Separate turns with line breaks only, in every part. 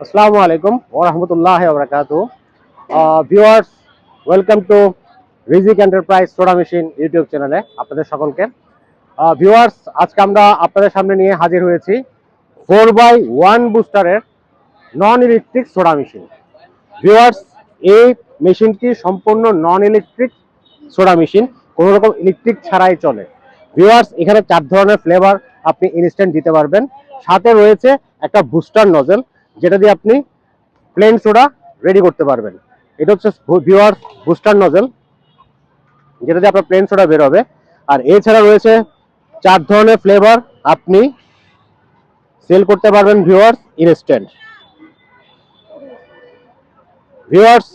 আসসালামু আলাইকুম ওয়া রাহমাতুল্লাহি ওয়া বারাকাতুহু। Viewers welcome to Rizik enterprise soda machine YouTube চ্যানেলে আপনাদের সকলকে। ভিউয়ার্স আজকে আমরা আপনাদের সামনে নিয়ে হাজির হয়েছি four by one বুস্টারের non electric soda machine viewers এই মেশিনটি সম্পূর্ণ নন ইলেকট্রিক সোডা মেশিন কোনো রকম ইলেকট্রিক ছাড়াই চলে। ভিউয়ার্স এখানে চার ধরনের ফ্লেভার আপনি ইনস্ট্যান্ট দিতে পারবেন। সাথে রয়েছে একটা বুস্টার নজেল যেটা দিয়ে আপনি প্লেন সোডা রেডি করতে পারবেন। এটা হচ্ছে ভিউয়ার্স বুস্টার নজেল যেটা দিয়ে আপনার প্লেন সোডা বের হবে। আর এছাড়া রয়েছে চার ধরনের ফ্লেভার আপনি সেল করতে পারবেন ভিউয়ার্স ইনস্ট্যান্ট ভিউয়ার্স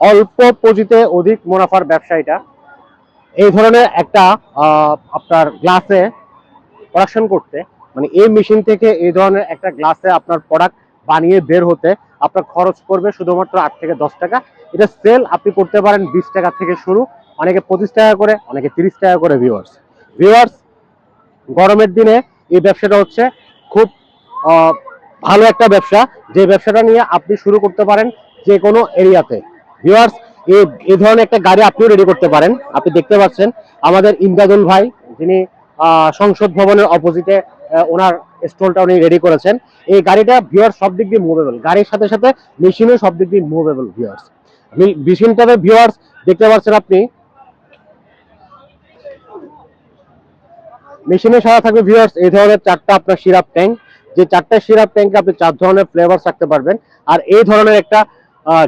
অল্প পুঁজিতে অধিক মুনাফার ব্যবসা এটা। এই ধরনের একটা আপনার গ্লাসে প্রোডাকশন করতে মানে এই মেশিন থেকে এই ধরনের একটা গ্লাসে আপনার প্রোডাক্ট বানিয়ে বের হতে আপনার খরচ পড়বে শুধুমাত্র আট থেকে দশ টাকা। এটা সেল আপনি করতে পারেন বিশ টাকা থেকে শুরু। অনেকে পঁচিশ টাকা করে, অনেকে তিরিশ টাকা করে ভিউয়ার্স ভিউয়ার্স গরমের দিনে এই ব্যবসাটা হচ্ছে খুব ভালো একটা ব্যবসা। যে ব্যবসাটা নিয়ে আপনি শুরু করতে পারেন যে কোনো এরিয়াতে। ভিউয়ার্স এই ধরনের একটা গাড়ি আপনিও রেডি করতে পারেন। আপনি দেখতে পাচ্ছেন আমাদের ইমদাদুল ভাই, যিনি সংসদ ভবনের অপোজিটে ওনার স্টলটা উনি রেডি করেছেন। এই গাড়িটা ভিউয়ার্স সব দিক দিয়ে মুভেবল গাড়ির সাথে সাথে মেশিনও সব দিক দিয়ে মুভেবল ভিউয়ার্স মেশিনটাতে ভিউয়ার্স দেখতে পাচ্ছেন আপনি। মেশিনে সারা থাকবে ভিউয়ার্স এই ধরনের চারটা আপনার সিরাপ ট্যাঙ্ক যে চারটা সিরাপ ট্যাঙ্কে আপনি চার ধরনের ফ্লেভার রাখতে পারবেন। আর এই ধরনের একটা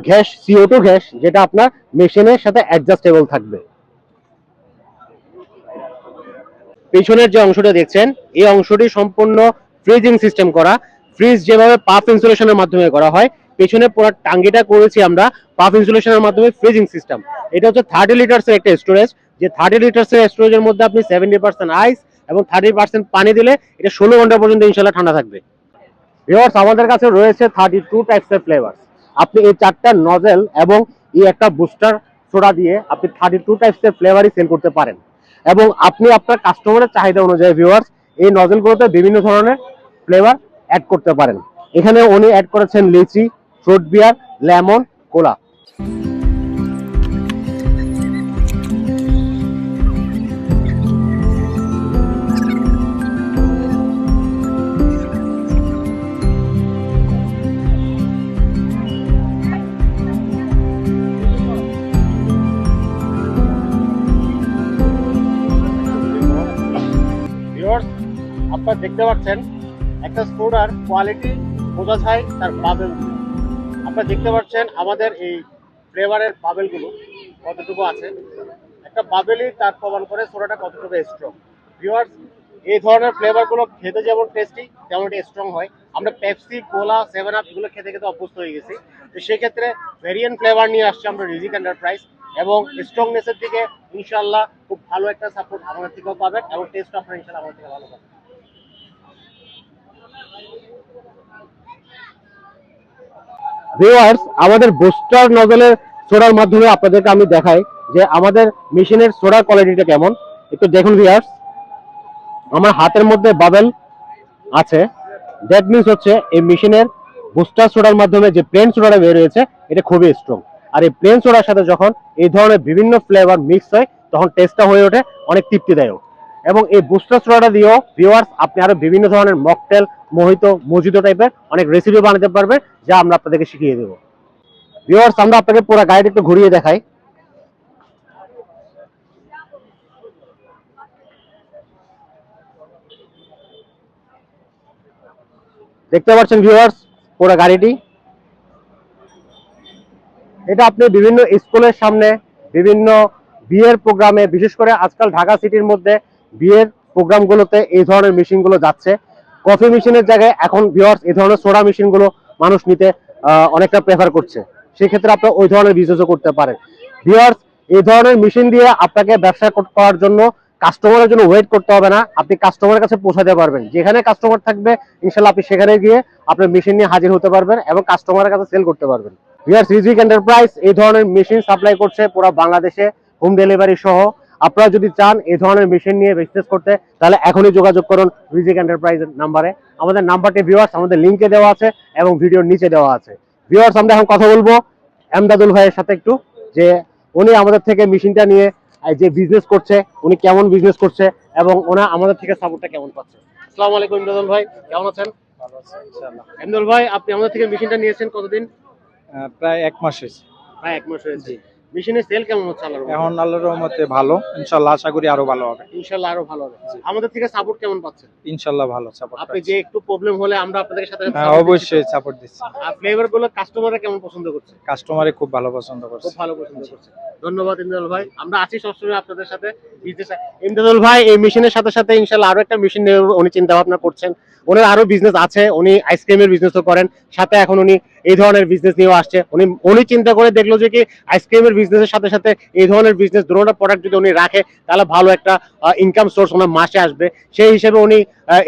গ্যাস সিও টু গ্যাস, যেটা আপনার মেশিনের সাথে অ্যাডজাস্টেবল থাকবে। পেছনের যে অংশটা দেখছেন, এই অংশটি সম্পূর্ণ ফ্রিজিং সিস্টেম করা। ফ্রিজ যেভাবে পাফ ইনসুলেশনের মাধ্যমে করা হয়, পেছনে পুরো টাঙ্গিটা করেছি আমরা পাফ ইনসুলেশনের মাধ্যমে ফ্রিজিং সিস্টেম এটা হচ্ছে থার্টি লিটার্স এর একটা স্টোরেজ যে থার্টি লিটার্স এর স্টোরেজের মধ্যে আপনি সেভেন্টি পার্সেন্ট আইস এবং থার্টি পার্সেন্ট পানি দিলে এটা ষোলো ঘণ্টা পর্যন্ত ইনশাল্লাহ ঠান্ডা থাকবে। ভিউয়ার্স আমাদের কাছে রয়েছে থার্টি টু টাইপস এর ফ্লেভার আপনি এই চারটা নজেল এবং এই একটা বুস্টার সোডা দিয়ে আপনি থার্টি টু টাইপস এর ফ্লেভারই সেল করতে পারেন। এবং আপনি আপনার কাস্টমারের চাহিদা অনুযায়ী ভিউয়ার্স এই নজেলগুলোতে বিভিন্ন ধরনের ফ্লেভার অ্যাড করতে পারেন। এখানে উনি অ্যাড করেছেন লিচি ফ্রুট বিয়ার লেমন কোলা আপনারা দেখতে পাচ্ছেন একটা সোডার কোয়ালিটি বোঝা যায় তার বাবেল। আপনারা দেখতে পাচ্ছেন আমাদের এই ফ্লেভারের বাবেলগুলো কতটুকু আছে। একটা বাবেলই তার প্রমাণ করে সোডাটা কতটুকু স্ট্রং ভিউয়ার্স এই ধরনের ফ্লেভারগুলো খেতে যেমন টেস্টি তেমন স্ট্রং হয়। আমরা পেপসি কোলা সেভেন আপ এগুলো খেতে খেতে অভ্যস্ত হয়ে গেছি। তো সেক্ষেত্রে ভেরিয়েন্ট ফ্লেভার নিয়ে আসছে আমরা রিজিক এন্টারপ্রাইজ এবং স্ট্রংনেসের দিকে ইনশাল্লাহ খুব ভালো একটা সাপোর্ট আমাদের থেকেও পাবেন এবং টেস্ট আপনার ইনশাল্লাহ আমাদের থেকে ভালো পাবেন। ভিউয়ার্স আমাদের বুস্টার নজলের সোডার মাধ্যমে আপনাদেরকে আমি দেখাই যে আমাদের মেশিনের সোডার কোয়ালিটিটা কেমন। একটু দেখুন ভিউয়ার্স আমার হাতের মধ্যে বাবেল আছে। দ্যাট মিনস হচ্ছে এই মেশিনের বুস্টার সোডার মাধ্যমে যে প্লেন সোডাটা বের হয়েছে, এটা খুবই স্ট্রং আর এই প্লেন সোডার সাথে যখন এই ধরনের বিভিন্ন ফ্লেভার মিক্স হয়, তখন টেস্টটা হয়ে ওঠে, অনেক তৃপ্তিদায়ক। এবং এই বুস্টার সোডাটা দিয়েও ভিউয়ার্স আপনি আরও বিভিন্ন ধরনের মকটেল মোহিত মজিতো টাইপের অনেক রেসিপি বানাতে পারবেন, যা আমরা আপনাদেরকে শিখিয়ে দেবো। ভিউয়ার্স আমরা আপনাকে পুরো গাড়িটা একটু ঘুরিয়ে দেখাই। দেখতে পাচ্ছেন ভিউয়ার্স পুরো গাড়িটি। এটা আপনি বিভিন্ন স্কুলের সামনে বিভিন্ন বিয়ের প্রোগ্রামে বিশেষ করে আজকাল ঢাকা সিটির মধ্যে বিয়ের প্রোগ্রামগুলোতে এই ধরনের মেশিনগুলো যাচ্ছে। কফি মেশিনের জায়গায় এখন ভিওয়ার্স এই ধরনের সোডা মেশিনগুলো মানুষ নিতে অনেকটা প্রেফার করছে। সেক্ষেত্রে আপনি ওই ধরনের বিজনেসও করতে পারেন। ভিওয়ার্স এই ধরনের মেশিন দিয়ে আপনাকে ব্যবসা করার জন্য কাস্টমারের জন্য ওয়েট করতে হবে না। আপনি কাস্টমারের কাছে পৌঁছাতে পারবেন। যেখানে কাস্টমার থাকবে, ইনশাল্লাহ আপনি সেখানে গিয়ে আপনার মেশিন নিয়ে হাজির হতে পারবেন এবং কাস্টমারের কাছে সেল করতে পারবেন। ভিউয়ার্স রিজিক এন্টারপ্রাইজ এই ধরনের মেশিন সাপ্লাই করছে পুরো বাংলাদেশে। হোম ডেলিভারি সহ আপনারা যদি চান এই ধরনের মেশিন নিয়ে বিজনেস করতে তাহলে এখনই যোগাযোগ করুন রিজিক এন্টারপ্রাইজ নাম্বারে আমাদের নাম্বারটি ভিউয়ার্স আমাদের লিঙ্কে দেওয়া আছে এবং ভিডিওর নিচে দেওয়া আছে। ভিউয়ার্স আমরা এখন কথা বলব এমদাদুল ভাইয়ের সাথে একটু যে উনি আমাদের থেকে মেশিনটা নিয়ে যে বিজনেস করছে উনি কেমন বিজনেস করছে এবং ওনা আমাদের থেকে সাপোর্টটা কেমন পাচ্ছে। আসসালামু আলাইকুম ইমদাদুল ভাই কেমন আছেন?
ভালো আছে ইনশাআল্লাহ।
এমদাদুল ভাই আপনি আমাদের থেকে মেশিনটা নিয়েছেন কতদিন?
প্রায় এক মাস হয়েছে।
প্রায় এক মাস হয়েছে। মেশিনের সেল কেমন হচ্ছে আল্লাহর
এখন আল্লাহর রহমতে ভালো। ইনশাআল্লাহ আশা করি আরও ভালো হবে।
ইনশাল্লাহ আরও ভালো হবে। আমাদের থেকে সাপোর্ট কেমন পাচ্ছেন?
ইনশাআল্লাহ ভালো সাপোর্ট
আপনি যে একটু প্রবলেম হলে আমরা আপনাদের সাথে
হ্যাঁ অবশ্যই সাপোর্ট দিচ্ছি।
আর ফ্লেভারগুলো কাস্টমাররা কেমন পছন্দ করছে?
কাস্টমারে খুব ভালো পছন্দ করছে।
খুব ভালো পছন্দ করছে। ধন্যবাদ ইমদাদুল ভাই। আমরা আছি সবসময় আপনাদের সাথে। বিজনেস ইমদাদুল ভাই এই মেশিনের সাথে সাথে ইনশাল্লাহ আরও একটা মেশিন নিয়ে উনি চিন্তা ভাবনা করছেন। ওনার আরও বিজনেস আছে। উনি আইসক্রিমের বিজনেসও করেন। সাথে এখন উনি এই ধরনের বিজনেস নিয়েও আসছে। উনি উনি চিন্তা করে দেখল যে কি আইসক্রিমের বিজনেসের সাথে সাথে এই ধরনের বিজনেস দুটোটা প্রোডাক্ট যদি উনি রাখে, তাহলে ভালো একটা ইনকাম সোর্স ওনার মাসে আসবে। সেই হিসেবে উনি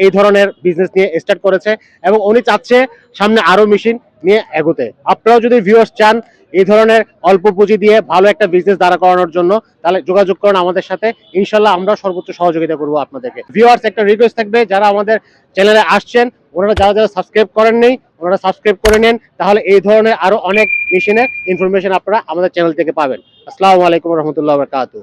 এই ধরনের বিজনেস নিয়ে স্টার্ট করেছে এবং উনি চাচ্ছে সামনে আরও মেশিন নিয়ে এগোতে। আপনারাও যদি ভিউয়ার্স চান এই ধরনের অল্প পুঁজি দিয়ে ভালো একটা বিজনেস দাঁড়া করানোর জন্য, তাহলে যোগাযোগ করুন আমাদের সাথে। ইনশাল্লাহ আমরা সর্বোচ্চ সহযোগিতা করব আপনাদেরকে। ভিউয়ার্স একটা রিকোয়েস্ট থাকবে, যারা আমাদের চ্যানেলে আসছেন, ওনারা যারা যারা সাবস্ক্রাইব করেননি ওনারা সাবস্ক্রাইব করে নেন, তাহলে এই ধরনের আরও অনেক মেশিনের ইনফরমেশন আপনারা আমাদের চ্যানেল থেকে পাবেন। আসসালামু আলাইকুম রহমতুল্লাহ বরকাতুহ।